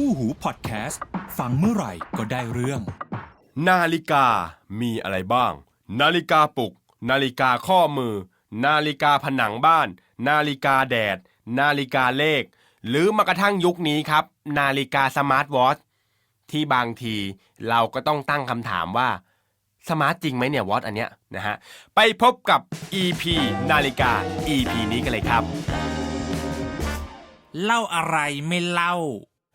คู่หูพอดแคสต์ฟังเมื่อไหร่ก็ได้เรื่อง นาฬิกามีอะไรบ้าง นาฬิกาปลุก นาฬิกาข้อมือ นาฬิกาผนังบ้าน นาฬิกาแดด นาฬิกาเลข หรือมากระทั่งยุคนี้ครับ นาฬิกาสมาร์ทวอทช์ที่บางทีเราก็ต้องตั้งคำถามว่าสมาร์ทจริงไหมเนี่ยวอทอันเนี้ยนะฮะ ไปพบกับ EP นาฬิกา EP นี้กันเลยครับ เล่าอะไรไม่เล่า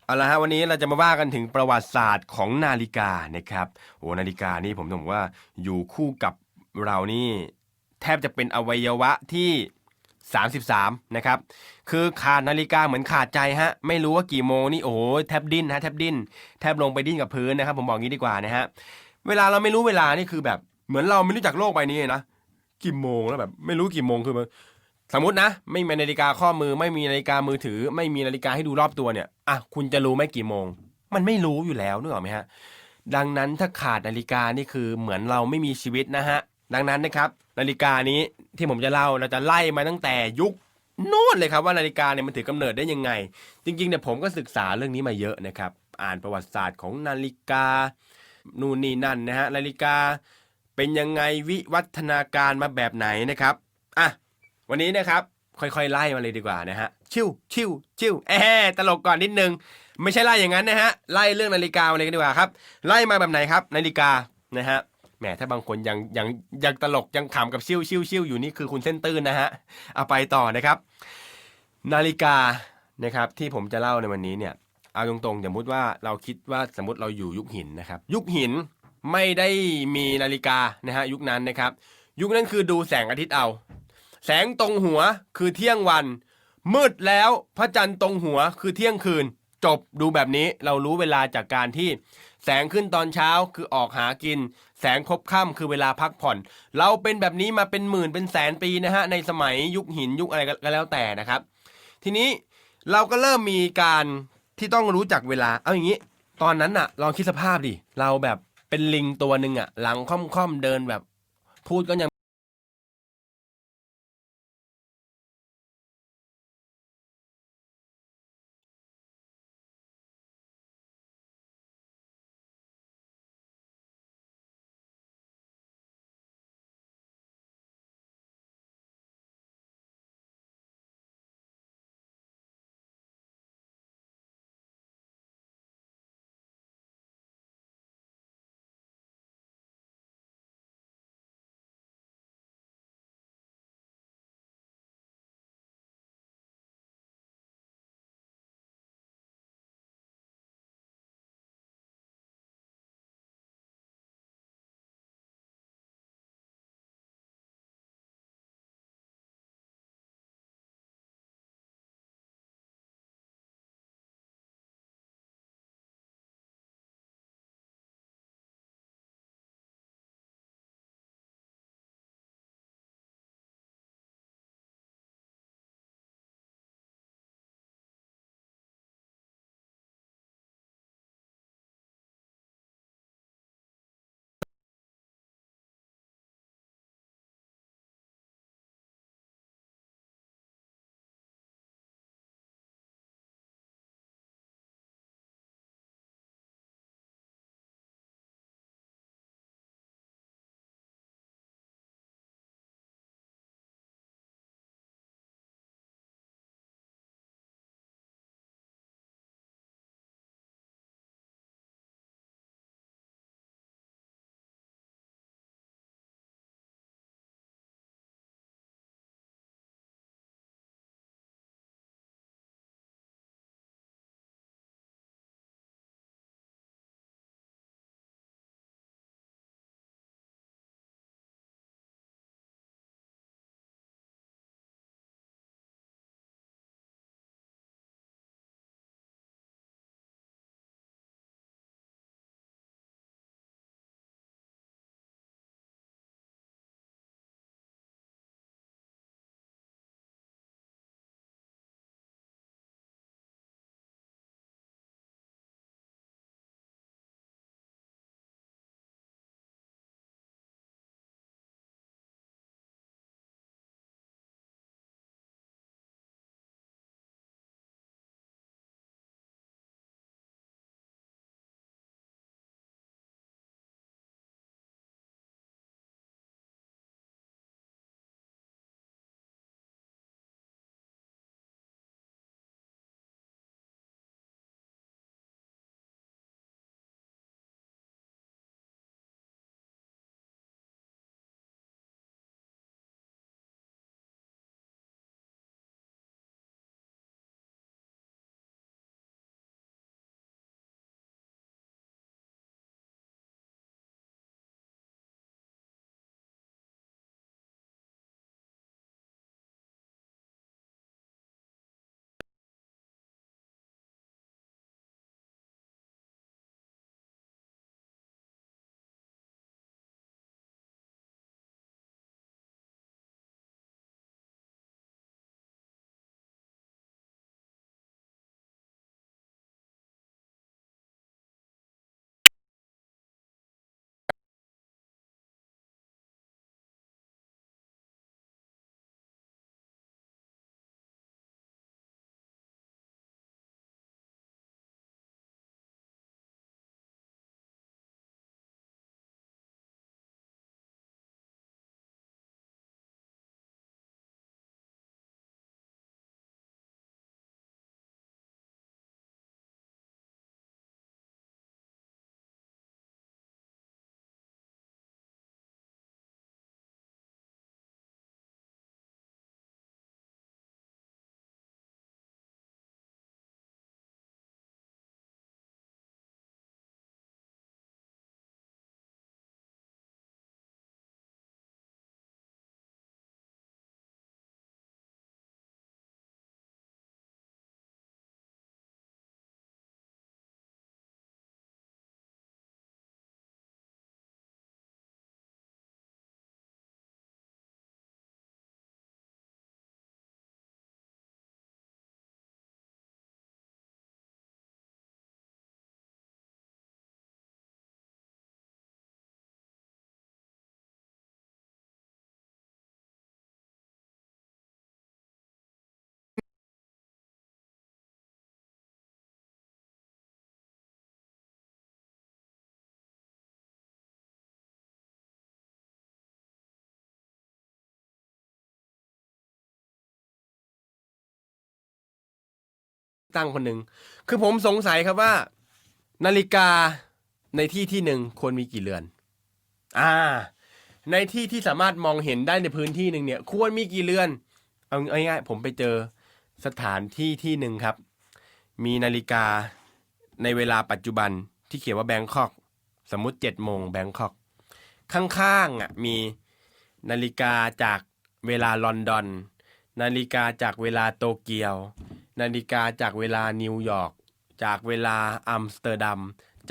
เอาละฮะวันนี้เราจะมาว่ากันถึงประวัติศาสตร์ของนาฬิกานะครับโอ้นาฬิกานี่ผมต้องบอกว่าอยู่คู่กับเรานี่แทบจะเป็นอวัยวะที่ 33 นะครับ คือขาดนาฬิกาเหมือนขาดใจฮะ ไม่รู้ว่ากี่โมงนี่โอ้โหแทบดิ้นฮะแทบดิ้นแทบลงไปดิ้นกับพื้นนะครับ ผมบอกงี้ดีกว่านะฮะ เวลาเราไม่รู้เวลานี่คือแบบเหมือนเราไม่รู้จักโลกใบนี้นะ กี่โมงแล้วแบบ ไม่รู้กี่โมงคือมัน สมมตินะ ไม่มีนาฬิกาข้อมือ ไม่มีนาฬิกามือถือ ไม่มีนาฬิกาให้ดูรอบตัวเนี่ยอะคุณจะรู้ไหมกี่โมง มันไม่รู้อยู่แล้วนึกออกไหมฮะดังนั้นถ้าขาดนาฬิกานี่คือเหมือนเราไม่มีชีวิตนะฮะดังนั้นนะครับนาฬิกานี้ที่ผมจะเล่าเราจะไล่มาตั้งแต่ยุคนู่นเลยครับว่านาฬิกาเนี่ยมันถือกำเนิดได้ยังไง จริงๆเนี่ยผมก็ศึกษาเรื่องนี้มาเยอะนะครับ อ่านประวัติศาสตร์ของนาฬิกานู่นนี่นั่นนะฮะนาฬิกาเป็นยังไงวิวัฒนาการมาแบบไหนนะครับอะ วันนี้นะครับค่อยๆไล่มาเลยดีกว่านะฮะชิวชิวชิวแอะตลกก่อนนิดนึง ไม่ใช่ไล่อย่างนั้นนะฮะไล่เรื่องนาฬิกามาเลยกันดีกว่าครับ ไล่มาแบบไหนครับ นาฬิกานะฮะแหมถ้าบางคนยังยังยังตลกยังขำกับชิวชิวชิวอยู่นี่คือคุณเส้นตื้นนะฮะเอาไปต่อนะครับ นาฬิกานะครับที่ผมจะเล่าในวันนี้เนี่ยเอาตรงๆสมมติว่าเราคิดว่าสมมติเราอยู่ยุคหินนะครับ ยุคหินไม่ได้มีนาฬิกานะฮะยุคนั้นนะครับ ยุคนั้นคือดูแสงอาทิตย์เอา แสงตรงหัวคือเที่ยงวัน มืดแล้วพระจันทร์ตรงหัวคือเที่ยงคืน จบดูแบบนี้เรารู้เวลาจากการที่ แสงขึ้นตอนเช้าคือออกหากิน แสงพบค่ำคือเวลาพักผ่อน เราเป็นแบบนี้มาเป็นหมื่นเป็นแสนปีนะฮะในสมัยยุคหินยุคอะไรก็แล้วแต่นะครับ ทีนี้เราก็เริ่มมีการที่ต้องรู้จักเวลา เอาอย่างนี้ ตอนนั้นอะลองคิดสภาพดิ เราแบบเป็นลิงตัวหนึ่งอะหลังค่อมๆเดินแบบ พูดก็ยัง ตั้งคนหนึ่งคือผมสงสัยครับว่า นาฬิกาในที่ที่หนึ่งควรมีกี่เรือน อ่า ในที่ที่สามารถมองเห็นได้ในพื้นที่หนึ่งเนี่ย ควรมีกี่เรือน เอาง่ายๆผมไปเจอสถานที่ที่หนึ่งครับ มีนาฬิกาในเวลาปัจจุบันที่เขียนว่าแบงคอก สมมุติเจ็ดโมงแบงคอก ข้างๆอะมีนาฬิกาจากเวลาลอนดอน นาฬิกาจากเวลาโตเกียว นาฬิกาจากเวลานิวยอร์กจากเวลาอัมสเตอร์ดัม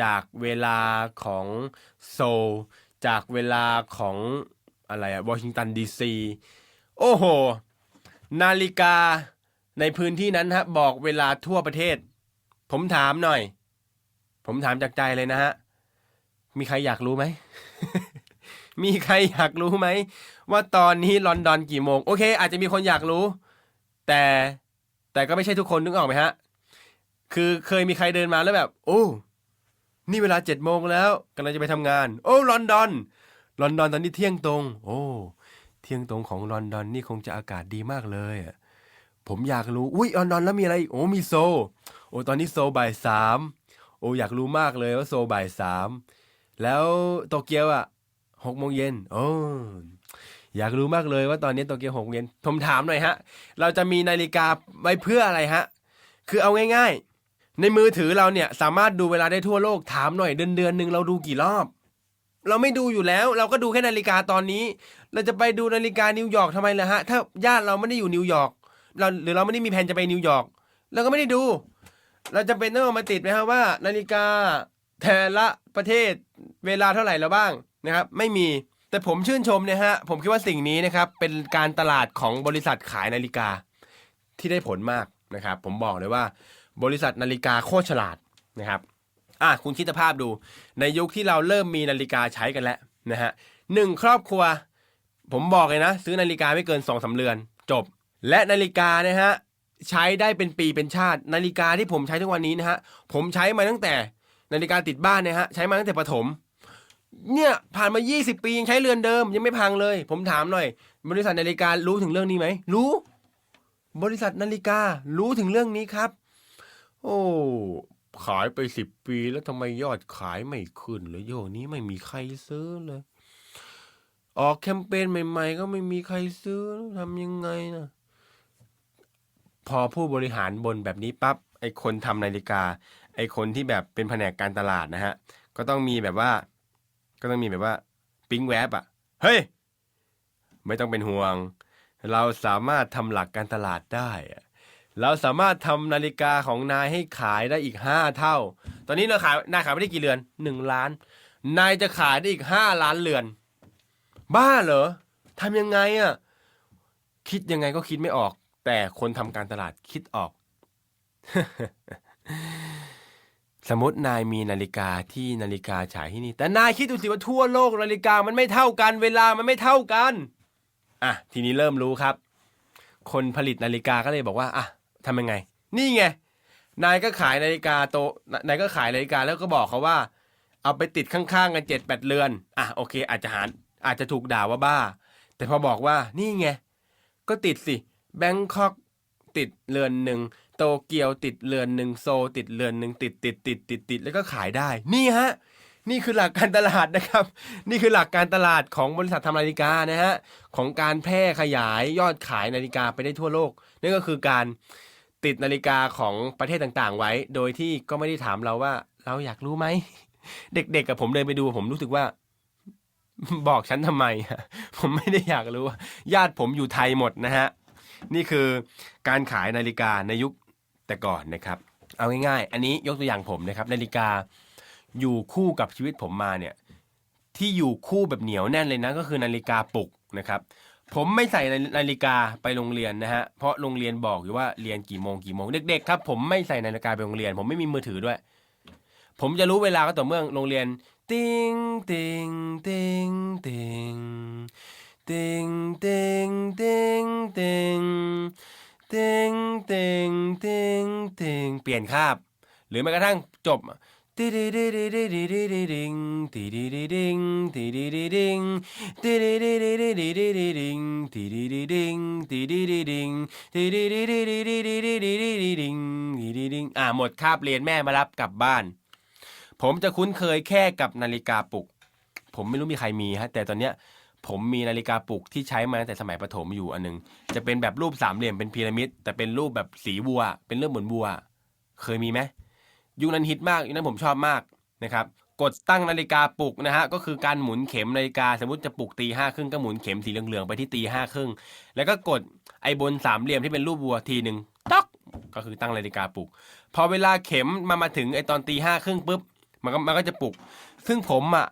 จากเวลาของโซลจากเวลาของอะไรอะวอชิงตันดีซีโอ้โห นาฬิกาในพื้นที่นั้นฮะบอกเวลาทั่วประเทศ ผมถามหน่อย ผมถามจากใจเลยนะฮะ มีใครอยากรู้ไหม มีใครอยากรู้ไหม ว่าตอนนี้ลอนดอนกี่โมง โอเค อาจจะมีคนอยากรู้ แต่ แต่ก็ไม่ใช่ทุกคนนึกออกไหมฮะ คือเคยมีใครเดินมาแล้วแบบ โอ้ นี่เวลาเจ็ดโมงแล้วกำลังจะไปทำงาน โอ้ลอนดอน ลอนดอนตอนนี้เที่ยงตรง โอ้เที่ยงตรงของลอนดอนนี่คงจะอากาศดีมากเลยอะผมอยากรู้ อุ้ยลอนดอนแล้วมีอะไรโอ้มีโซ โอ้ตอนนี้โซบ่ายสามโอ้อยากรู้มากเลยว่าโซบ่ายสามแล้วโตเกียวอะหกโมงเย็นโอ้ อยากรู้มากเลยว่าตอนนี้โตเกียวหกโมงเย็นผมถามหน่อยฮะ เราจะมีนาฬิกาไว้เพื่ออะไรฮะ คือเอาง่ายๆ ในมือถือเราเนี่ยสามารถดูเวลาได้ทั่วโลกถามหน่อยเดือนเดือนหนึ่งเราดูกี่รอบ เราไม่ดูอยู่แล้ว เราก็ดูแค่นาฬิกาตอนนี้ เราจะไปดูนาฬิกานิวยอร์กทำไมล่ะฮะ ถ้าญาติเราไม่ได้อยู่นิวยอร์กเราหรือเราไม่ได้มีแผนจะไปนิวยอร์กเราก็ไม่ได้ดู เราจะเป็นต้องเอามาติดไหมครับว่า นาฬิกาแต่ละประเทศเวลาเท่าไหร่แล้วบ้างนะครับ ไม่มี แต่ผมชื่นชมเนี่ยฮะ ผมคิดว่าสิ่งนี้นะครับ เป็นการตลาดของบริษัทขายนาฬิกาที่ได้ผลมากนะครับ ผมบอกเลยว่า บริษัทนาฬิกาโคตรฉลาดนะครับอะคุณคิดสภาพดู ในยุคที่เราเริ่มมีนาฬิกาใช้กันแล้วนะฮะหนึ่งครอบครัว ผมบอกเลยนะ ซื้อนาฬิกาไม่เกินสองสาเรือน จบ และนาฬิกานะฮะใช้ได้เป็นปีเป็นชาติ นาฬิกาที่ผมใช้ทุกวันนี้นะฮะผมใช้มาตั้งแต่นาฬิกาติดบ้านเนะฮะใช้มาตั้งแต่ประถม เนี่ยผ่านมา 20 ปียังใช้เรือนเดิมยังไม่พังเลย ผมถามหน่อย บริษัทนาฬิการู้ถึงเรื่องนี้ไหม รู้ บริษัทนาฬิการู้ถึงเรื่องนี้ครับ โอ้ขายไปสิบปีแล้วทำไมยอดขายไม่ขึ้นเลยโยนี้ไม่มีใครซื้อเลย ออกแคมเปญใหม่ ๆ ก็ไม่มีใครซื้อทำยังไงนะพอผู้บริหารบนแบบนี้ปั๊บไอคนทำนาฬิกา ไอคนที่แบบเป็นแผนกการตลาดนะฮะ ก็ต้องมีแบบว่า ก็ต้องมีแบบว่าปิ๊งแวบอะเฮ้ย ไม่ต้องเป็นห่วง เราสามารถทำหลักการตลาดได้อะเราสามารถทำนาฬิกาของนายให้ขายได้อีกห้าเท่า ตอนนี้เราขายนายขายไม่ได้กี่เรือนหนึ่งล้าน นายจะขายได้อีกห้าล้านเรือน บ้าเหรอทำยังไงอะคิดยังไงก็คิดไม่ออก แต่คนทำการตลาดคิดออก สมมตินายมีนาฬิกาที่นาฬิกาฉายที่นี่ แต่นายคิดดูสิว่าทั่วโลกนาฬิกามันไม่เท่ากัน เวลามันไม่เท่ากันอะทีนี้เริ่มรู้ครับ คนผลิตนาฬิกาก็เลยบอกว่าอะทำยังไง นี่ไงนายก็ขายนาฬิกาโตนายก็ขายนาฬิกาแล้วก็บอกเขาว่า เอาไปติดข้างๆกันเจ็ดแปดเรือนอะโอเค อาจจะหารอาจจะถูกด่าว่าบ้า แต่พอบอกว่านี่ไงก็ติดสิแบงคอกติดเรือนหนึ่ง โตเกียวติดเรือนหนึ่งโซติดเรือนหนึ่งติดติดติดติดติดแล้วก็ขายได้ นี่ฮะ นี่คือหลักการตลาดนะครับ นี่คือหลักการตลาดของบริษัททำนาฬิกานะฮะของการแพร่ขยายยอดขายนาฬิกาไปได้ทั่วโลกนั่นก็คือการติดนาฬิกาของประเทศต่างๆ ไว้ โดยที่ก็ไม่ได้ถามเราว่า เราอยากรู้ไหม เด็กๆกับผมเดินไปดูผมรู้สึกว่า บอกฉันทำไม ผมไม่ได้อยากรู้ ญาติผมอยู่ไทยหมดนะฮะ นี่คือการขายนาฬิกาในยุค แต่ก่อนนะครับ เอาง่ายๆ อันนี้ยกตัวอย่างผมนะครับนาฬิกาอยู่คู่กับชีวิตผมมาเนี่ยที่อยู่คู่แบบเหนียวแน่นเลยนะก็คือนาฬิกาปลุกนะครับผมไม่ใส่นาฬิกาไปโรงเรียนนะฮะเพราะโรงเรียนบอกอยู่ว่าเรียนกี่โมงกี่โมงเด็กๆครับผมไม่ใส่นาฬิกาไปโรงเรียน ผมไม่มีมือถือด้วย ผมจะรู้เวลาก็ต่อเมื่อโรงเรียน ติงติงติงติงติงติงติงติง ติงติงติงติงเปลี่ยนคาบ หรือแม้กระทั่งจบติดิดิดิดิดิดิดิดิงติดิดิดิงติดิดิดิงติดิดิดิดิดิดิดิดิงติดิดิดิงติดิดิดิงติดิดิดิดิดิดิดิดิดิดิงติดิดิงอ่าหมดคาบเรียนแม่มารับกลับบ้าน ผมจะคุ้นเคยแค่กับนาฬิกาปลุก ผมไม่รู้มีใครมีฮะ แต่ตอนเนี้ย ผมมีนาฬิกาปลุกที่ใช้มาตั้งแต่สมัยประถมอยู่อันหนึง จะเป็นแบบรูปสามเหลี่ยมเป็นพีระมิด แต่เป็นรูปแบบสีวัว เป็นเรื่องเหมือนวัว เคยมีไหมยุคนั้นฮิตมากยุคนั้นผมชอบมากนะครับกดตั้งนาฬิกาปลุกนะฮะก็คือการหมุนเข็มนาฬิกาสมมติจะปลุกตีห้าครึ่งก็หมุนเข็มสีเหลืองๆไปที่ตีห้าครึ่งแล้วก็กดไอ้บนสามเหลี่ยมที่เป็นรูปวัวทีหนึ่งต๊อกก็คือตั้งนาฬิกาปลุก พอเวลาเข็มมามาถึงไอ้ตอนตีห้าครึ่งปุ๊บมันก็มันก็จะปลุก ซึ่งผมอะ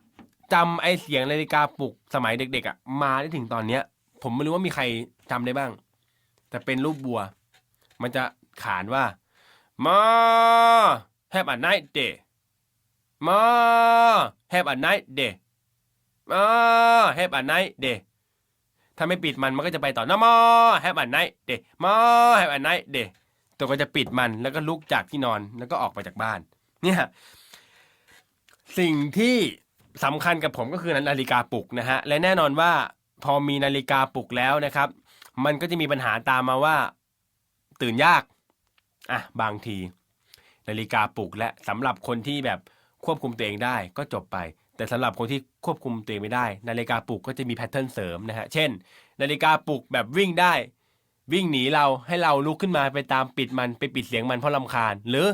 จำไอ้เสียงนาฬิกาปลุกสมัยเด็ก ๆอะมาได้ถึงตอนเนี้ย ผมไม่รู้ว่ามีใครจำได้บ้าง แต่เป็นรูปบัว มันจะขานว่า มา have a night day มา have a night day มา have a night day ถ้าไม่ปิดมันมันก็จะไปต่อนะมา have a night day มา have a night day ตัวก็จะปิดมันแล้วก็ลุกจากที่นอนแล้วก็ออกไปจากบ้าน เนี่ย สิ่งที่ สำคัญกับผมก็คือนาฬิกาปลุกนะฮะและแน่นอนว่าพอมีนาฬิกาปลุกแล้วนะครับ มันก็จะมีปัญหาตามมาว่า ตื่นยากอะบางที นาฬิกาปลุกและสำหรับคนที่แบบควบคุมตัวเองได้ก็จบไป แต่สำหรับคนที่ควบคุมตัวเองไม่ได้ นาฬิกาปลุกก็จะมีแพทเทิร์นเสริมนะฮะเช่น นาฬิกาปลุกแบบวิ่งได้วิ่งหนีเราให้เราลุกขึ้นมาไปตามปิดมันไปปิดเสียงมันเพราะลำคาญ หรือ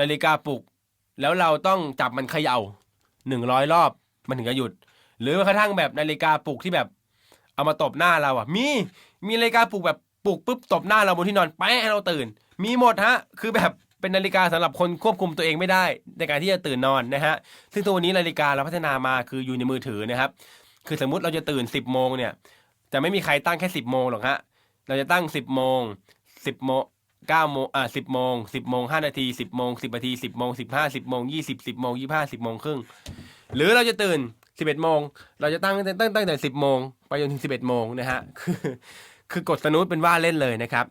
นาฬิกาปลุก แล้วเราต้องจับมันเขย่าหนึ่งร้อยรอบ มันถึงจะหยุด หรือแม้กระทั่งแบบนาฬิกาปลุกที่แบบ เอามาตบหน้าเราอะ มีมีนาฬิกาปลุกแบบปลุกปุ๊บตบหน้าเราบนที่นอนแป๊ะให้เราตื่น มีหมดฮะ คือแบบเป็นนาฬิกาสำหรับคนควบคุมตัวเองไม่ได้ ในการที่จะตื่นนอนนะฮะ ซึ่งตัวนี้นาฬิกาเราพัฒนามาคืออยู่ในมือถือนะครับ คือสมมุติเราจะตื่น 10บโมงเนี่ย จะไม่มีใครตั้งแค่ 10บโมงหรอกฮะ เราจะตั้ง 10บโมง10โมง 9โมงอ่า10โมง10โมง5นาที10โมง10นาที10โมง15 10โมง20 10โมง25 10โมงครึ่งหรือเราจะตื่น11โมงเราจะตั้งตั้งตั้งแต่10โมงไปจนถึง11โมงนะฮะคือคือกดสนุตเป็นว่าเล่นเลยนะครับ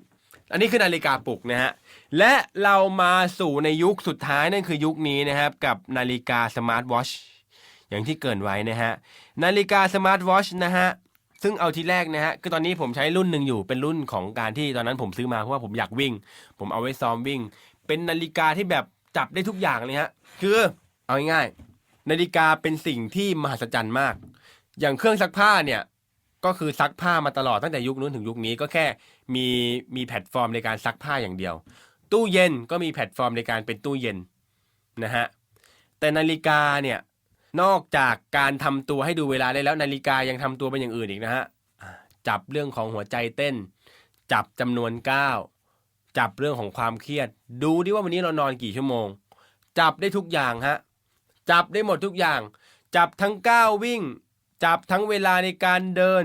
อันนี้คือนาฬิกาปลุกนะฮะและเรามาสู่ในยุคสุดท้ายนั่นคือยุคนี้นะครับ กับนาฬิกาสมาร์ทวอชอย่างที่เกินไว้นะฮะนาฬิกาสมาร์ทวอชนะฮะ ซึ่งเอาทีแรกนะฮะคือตอนนี้ผมใช้รุ่นหนึ่งอยู่เป็นรุ่นของการที่ตอนนั้นผมซื้อมาเพราะว่าผมอยากวิ่ง ผมเอาไว้ซ้อมวิ่ง เป็นนาฬิกาที่แบบจับได้ทุกอย่างเลยฮะคือเอาง่ายๆนาฬิกาเป็นสิ่งที่มหัศจรรย์มาก อย่างเครื่องซักผ้าเนี่ยก็คือซักผ้ามาตลอดตั้งแต่ยุคนู้นถึงยุคนี้ก็แค่มีมีแพลตฟอร์มในการซักผ้าอย่างเดียว ตู้เย็นก็มีแพลตฟอร์มในการเป็นตู้เย็นนะฮะแต่นาฬิกาเนี่ย นอกจากการทำตัวให้ดูเวลาได้แล้วนาฬิกายังทำตัวเป็นอย่างอื่นอีกนะฮะจับเรื่องของหัวใจเต้น จับจำนวนก้าวจับเรื่องของความเครียด ดูดิว่าวันนี้เรานอนกี่ชั่วโมง จับได้ทุกอย่างฮะจับได้หมดทุกอย่าง จับทั้งก้าววิ่ง จับทั้งเวลาในการเดิน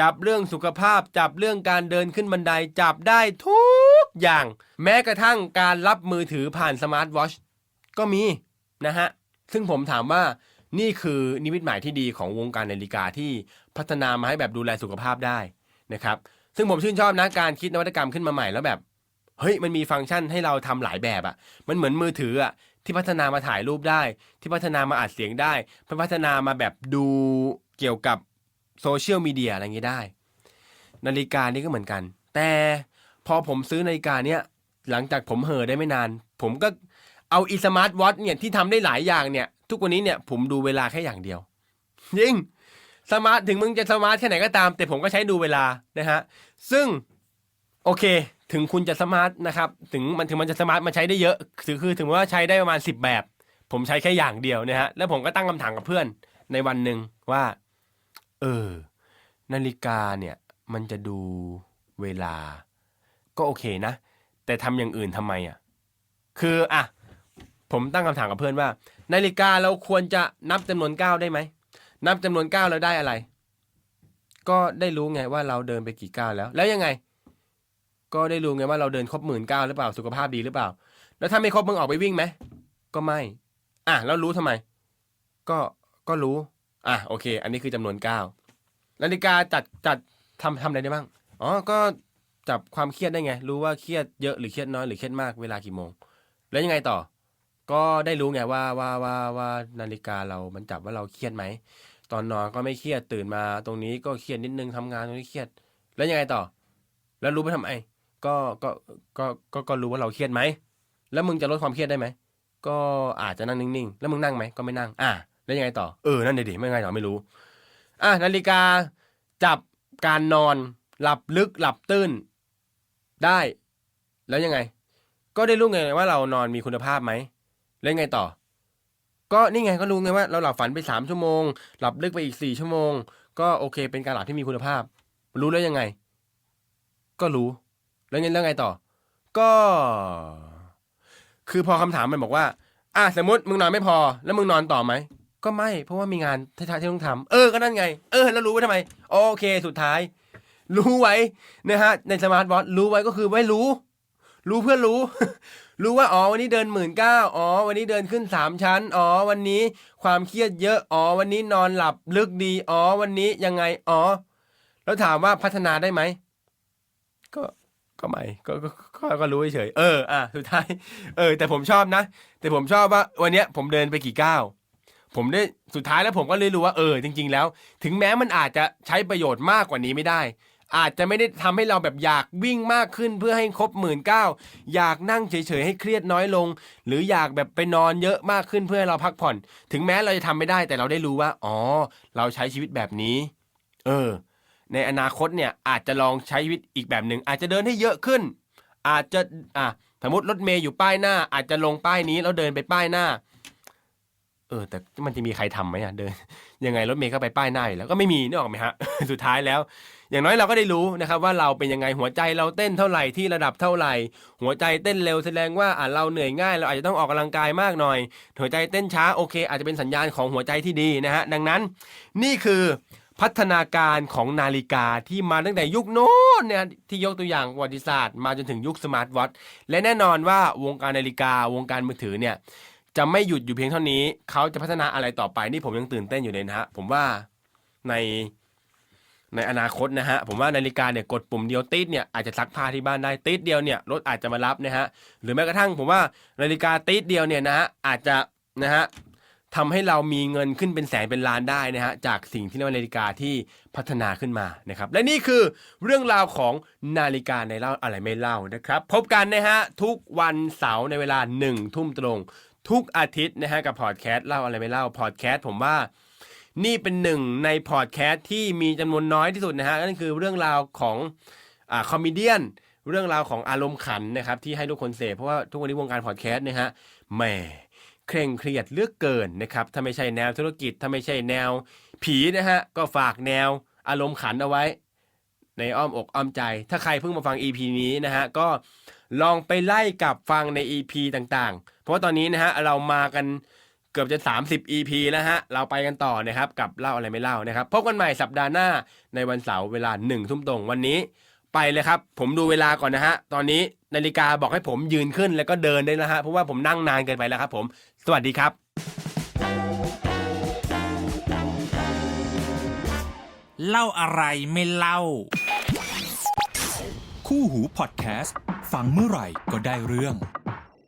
จับเรื่องสุขภาพ จับเรื่องการเดินขึ้นบันได จับได้ทุกอย่าง แม้กระทั่งการรับมือถือผ่านสมาร์ทวอชก็มีนะฮะซึ่งผมถามว่า นี่คือนิมิตหมายที่ดีของวงการนาฬิกาที่พัฒนามาให้แบบดูแลสุขภาพได้นะครับ ซึ่งผมชื่นชอบนะการคิดนวัตกรรมขึ้นมาใหม่แล้วแบบเฮ้ยมันมีฟังก์ชันให้เราทำหลายแบบอะ่ะ มันเหมือนมือถืออะ่ะที่พัฒนามาถ่ายรูปได้ ที่พัฒนามาอัดเสียงได้พัฒนามาแบบดูเกี่ยวกับโซเชียลมีเดียอะไรอย่างงี้ได้ นาฬิกานี่ก็เหมือนกัน แต่พอผมซื้อนาฬิกาเนี้ยหลังจากผมเห่อได้ไม่นาน ผมก็เอาอีสมาร์ทวอทเนี่ยที่ทำได้หลายอย่างเนี่ย ทุกวันนี้เนี่ยผมดูเวลาแค่อย่างเดียวยิ่งสมาร์ทถึงมึงจะสมาร์ทแค่ไหนก็ตาม แต่ผมก็ใช้ดูเวลานะฮะซึ่งโอเค ถึงคุณจะสมาร์ทนะครับถึงมันถึงมันจะสมาร์ทมันใช้ได้เยอะคือคือถึงว่าใช้ได้ประมาณ 10 แบบ ผมใช้แค่อย่างเดียวนะฮะแล้วผมก็ตั้งคำถามกับเพื่อนในวันหนึ่งว่า เออ นาฬิกาเนี่ย มันจะดูเวลา ก็โอเคนะ แต่ทำอย่างอื่นทำไมอะคืออะผมตั้งคำถามกับเพื่อนว่า นาฬิกาเราควรจะนับจำนวนก้าวได้ไหมนับจำนวนก้าวแล้วได้อะไร ก็ได้รู้ไงว่าเราเดินไปกี่ก้าวแล้ว แล้วยังไง ก็ได้รู้ไงว่าเราเดินครบหมื่นก้าวหรือเปล่าสุขภาพดีหรือเปล่า แล้วถ้าไม่ครบมึงออกไปวิ่งไหมก็ไม่ อะแล้วรู้ทำไม ก็ก็รู้ อะโอเค อันนี้คือจำนวนก้าวนาฬิกาจัดจัดทำทำอะไรได้บ้างอ๋อก็จับความเครียดได้ไง รู้ว่าเครียดเยอะหรือเครียดน้อยหรือเครียดมากเวลากี่โมง แล้วยังไงต่อ ก็ได้รู้ไงว่าว่าว่าว่านาฬิกาเรามันจับว่าเราเครียดไหม ตอนนอนก็ไม่เครียดตื่นมาตรงนี้ก็เครียดนิดนึงทำงานตรงนี้เครียด แล้วยังไงต่อ แล้วรู้ไปทำไมก็ก็ก็ก็ก็รู้ว่าเราเครียดไหม แล้วมึงจะลดความเครียดได้ไหม ก็อาจจะนั่งนิ่งๆ แล้วมึงนั่งไหมก็ไม่นั่ง อะแล้วยังไงต่อ เออ นั่นเดี๋ยวดิไม่ไงต่อไม่รู้ อะนาฬิกาจับการนอน หลับลึกหลับตื้น ได้ แล้วยังไง ก็ได้รู้ไงว่าเรานอนมีคุณภาพไหม แล้วไงต่อ ก็นี่ไงก็รู้ไงว่าเราหลับฝันไปสามชั่วโมง หลับลึกไปอีกสี่ชั่วโมง ก็โอเค เป็นการหลับที่มีคุณภาพ รู้แล้วยังไง ก็รู้ แล้วไงแล้วไงต่อ ก็ คือพอคำถามมันบอกว่า อะสมมติมึงนอนไม่พอ แล้วมึงนอนต่อไหมก็ไม่ เพราะว่ามีงานที่ที่ต้องทำเออ ก็นั่นไง เออ แล้วรู้ไว้ทำไม โอเค สุดท้าย รู้ไว้นะฮะ ในสมาร์ทวอทรู้ไว้ก็คือไว้รู้ รู้เพื่อรู้ รู้ว่าอ๋อวันนี้เดินหมื่นเก้าอ๋อวันนี้เดินขึ้นสามชั้น อ๋อวันนี้ความเครียดเยอะ อ๋อวันนี้นอนหลับลึกดี อ๋อวันนี้ยังไง อ๋อ แล้วถามว่าพัฒนาได้ไหม ก็ก็ไม่ก็ก็ก็ก็รู้เฉยเอออะสุดท้ายเออ แต่ผมชอบนะ แต่ผมชอบว่า วันเนี้ยผมเดินไปกี่ก้าวผมได้สุดท้ายแล้วผมก็เลยรู้ว่าเออจริง ๆ แล้ว ถึงแม้มันอาจจะใช้ประโยชน์มากกว่านี้ไม่ได้ อาจจะไม่ได้ทำให้เราแบบอยากวิ่งมากขึ้นเพื่อให้ครบหมื่นเก้าอยากนั่งเฉยๆให้เครียดน้อยลง หรืออยากแบบไปนอนเยอะมากขึ้นเพื่อให้เราพักผ่อน ถึงแม้เราจะทำไม่ได้แต่เราได้รู้ว่า อ๋อ เราใช้ชีวิตแบบนี้ เออ ในอนาคตเนี่ยอาจจะลองใช้ชีวิตอีกแบบหนึ่งอาจจะเดินให้เยอะขึ้น อาจจะอะสมมติรถเมย์อยู่ป้ายหน้า อาจจะลงป้ายนี้แล้วเดินไปป้ายหน้าเออแต่มันจะมีใครทำไหมอะเดินยังไงรถเมย์ก็ไปป้ายหน้าอยู่แล้วก็ไม่มีนึกออกไหมฮะ สุดท้ายแล้ว อย่างน้อยเราก็ได้รู้นะครับว่าเราเป็นยังไงหัวใจเราเต้นเท่าไหร่ที่ระดับเท่าไหร่ หัวใจเต้นเร็วแสดงว่าอะเราเหนื่อยง่าย เราอาจจะต้องออกกำลังกายมากหน่อย หัวใจเต้นช้าโอเค อาจจะเป็นสัญญาณของหัวใจที่ดีนะฮะดังนั้นนี่คือพัฒนาการของนาฬิกาที่มาตั้งแต่ยุคโน้นเนี่ยที่ยกตัวอย่างประวัติศาสตร์มาจนถึงยุคสมาร์ทวอทและแน่นอนว่าวงการนาฬิกาวงการมือถือเนี่ยจะไม่หยุดอยู่เพียงเท่านี้ เขาจะพัฒนาอะไรต่อไปนี่ผมยังตื่นเต้นอยู่เลยนะฮะผมว่าใน ในอนาคตนะฮะผมว่านาฬิกาเนี่ยกดปุ่มเดียวติดเนี่ยอาจจะซักผ้าที่บ้านได้ติดเดียวเนี่ยรถอาจจะมารับนะฮะหรือแม้กระทั่งผมว่านาฬิกาติดเดียวเนี่ยนะฮะอาจจะนะฮะทำให้เรามีเงินขึ้นเป็นแสนเป็นล้านได้นะฮะจากสิ่งที่เรียกว่านาฬิกาที่พัฒนาขึ้นมานะครับและนี่คือเรื่องราวของนาฬิกาในเล่าอะไรไม่เล่านะครับพบกันนะฮะทุกวันเสาร์ในเวลาหนึ่งทุ่มตรง ทุกอาทิตย์นะฮะกับพอดแคสต์เล่าอะไรไม่เล่าพอดแคสต์ผมว่า นี่เป็นหนึ่งในพอดแคสต์ที่มีจำนวนน้อยที่สุดนะฮะนั่นคือเรื่องราวของอ่าคอมเมเดียนเรื่องราวของอารมณ์ขันนะครับที่ให้ทุกคนเสพเพราะว่าทุกวันนี้วงการพอดแคสต์นะฮะแหมเคร่งเครียดเลือกเกินนะครับถ้าไม่ใช่แนวธุรกิจถ้าไม่ใช่แนวผีนะฮะก็ฝากแนวอารมณ์ขันเอาไว้ ในอ้อมอกอ้อมใจ ถ้าใครเพิ่งมาฟัง EP นี้นะฮะก็ลองไปไล่กลับฟังใน EP ต่างๆ เพราะว่าตอนนี้นะฮะเรามากัน กือบจะ 30 EP แล้วฮะ เราไปกันต่อนะครับ กับเล่าอะไรไม่เล่านะครับ พบกันใหม่สัปดาห์หน้าในวันเสาร์เวลาหนึ่งทุ่มตรงวันนี้ ไปเลยครับ ผมดูเวลาก่อนนะฮะ ตอนนี้นาฬิกาบอกให้ผมยืนขึ้นแล้วก็เดินได้แล้วฮะ เพราะว่าผมนั่งนานเกินไปแล้วครับผม สวัสดีครับเล่าอะไรไม่เล่า คู่หูพอดแคสต์ฟังเมื่อไหร่ก็ได้เรื่อง